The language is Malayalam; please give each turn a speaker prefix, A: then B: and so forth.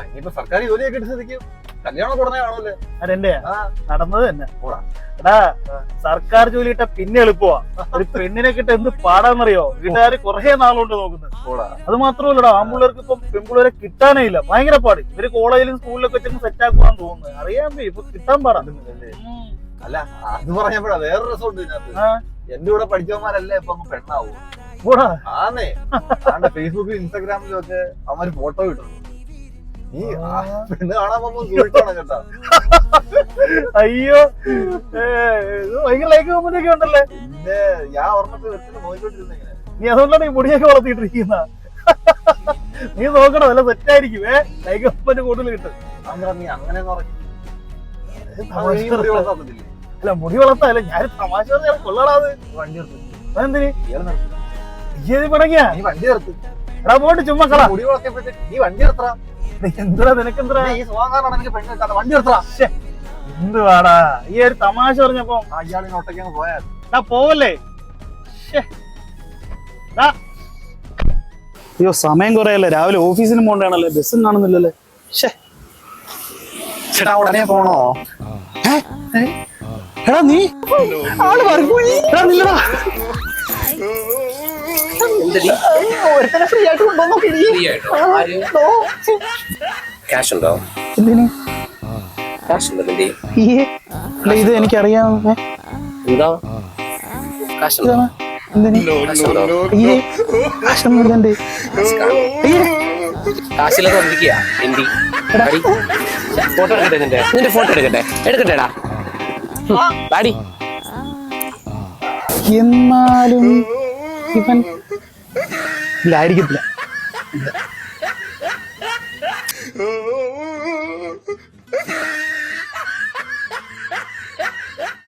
A: ഇനിയിപ്പോ സർക്കാർ ജോലിയൊക്കെ എടുത്ത് സ്ഥിതിക്ക് കല്യാണം ഉടനെ കാണുമല്ലേ?
B: അതെന്റെ.
A: ആ.
B: നടന്നത് തന്നെ. എടാ സർക്കാർ ജോലി കിട്ട പിന്നെ എളുപ്പമാ. ഒരു പെണ്ണിനെ കിട്ട എന്ത് പാടാന്നറിയോ വീട്ടുകാര് കുറെ നാളുകൊണ്ട് നോക്കുന്നത്. അത് മാത്രമല്ലടാ ആമ്പിള്ളേർക്ക് ഇപ്പം പെൺപിള്ളേരെ കിട്ടാനേ ഇല്ല. ഭയങ്കര പാട്. ഇവർ കോളേജിലും സ്കൂളിലൊക്കെ വെച്ചിട്ട് സെറ്റ് ആക്കുവാന്ന് തോന്നുന്നു. അറിയാൻ ഇപ്പൊ കിട്ടാൻ പാടാ.
A: അല്ലേ? അത് പറഞ്ഞപ്പോഴാ വേറെ രസമുണ്ട് ഇതിനകത്ത്. എന്റെ കൂടെ പഠിച്ചവന്മാരല്ലേ ഇപ്പൊ പെണ്ണാവൂ? ആന്നേ. ഫേസ്ബുക്കിലും ഇൻസ്റ്റാഗ്രാമിലും ഒക്കെ അവന്മാര് ഫോട്ടോ ഇടുന്നു നീ ആ. പെണ്ണ് കാണാൻ പോകുമ്പോ സൂക്ഷിക്കണം കേട്ടാ.
B: അയ്യോ. ഭയങ്കര ലൈക്ക് കമന്റ് ഒക്കെ ഉണ്ടല്ലേ?
A: പിന്നെ ഞാൻ ഓർമ്മത്തിൽ വെച്ചിട്ട് നോക്കിക്കൊണ്ടിരുന്ന ഇങ്ങനെ.
B: നീ അതുകൊണ്ടാണ് ഈ മുടിയൊക്കെ വളർത്തിയിട്ടിരിക്കുന്ന. നീ നോക്കണം നല്ല സെറ്റ് ആയിരിക്കും. ഏ ലൈക്ക് കമന്റ് കൂടുതൽ കിട്ടും.
A: നീ അങ്ങനെ
B: അല്ല മുടി വളർത്താല്ല ഞാൻ തമാശ പറഞ്ഞാൽ കൊള്ളടാത്
A: വണ്ടി നിർത്ത്.
B: ഈ
A: വണ്ടി നിർത്ത്.
B: എടാ ചുമ്മാ കളാ.
A: മുടി വളർത്തിയപ്പോഴത്തേക്ക് നീ വണ്ടി നിർത്തറ
B: എന്തിനാ നിനക്കെന്തരാ
A: ഈ സുഖാകാരാണ് എനിക്ക് പെണ്ണ് കിട്ടാത്ത. വണ്ടി നിർത്തറ
B: എന്തുവാടാ? ഈ ഒരു തമാശ പറഞ്ഞപ്പോ
A: ആ ഇയാളിന് ഒട്ടയ്ക്ക് പോയാൽ
B: എടാ പോവല്ലേ. അയ്യോ സമയം കുറയല്ലേ? രാവിലെ ഓഫീസിന് പോണ്ടാണല്ലേ ബസ്സും കാണുന്നില്ലല്ലേ? ശ്ശേ.
A: ചേട്ടാ ഉടനെ പോണോ?
B: എടാ നീ? ആൾ പറഞ്ഞു എടാ നില്ലടാ. ഒരുത്തനെ ഫ്രീ ആയിട്ട് കൊണ്ടുവന്നോ
C: ഫ്രീ ആയിട്ടോ? ആര്? ക്യാഷ് ഉണ്ടോ?
B: എന്തിന്?
C: ക്യാഷ് ഉണ്ടോ നിന്റെ?
B: ഈ എടാ, ഇത് എനിക്കറിയാം. ഏ,
C: എന്താ? കാശ് ഉണ്ടോ?
B: ഇതാണ്. എന്തിന്?
C: കാശ് ഉണ്ടോ?
B: ഈ കഷ്ടം എന്റെ
C: കാശ് കാശിലൊക്കെ വന്നിരിക്കുക എന്തി ഫോട്ടോ എടുക്കട്ടെ നിന്റെ? നിന്റെ ഫോട്ടോ എടുക്കട്ടെ? എടുക്കട്ടെടാ.
B: എന്നാലും ഇവൻ ഇല്ല ആയിരിക്കത്തില്ല.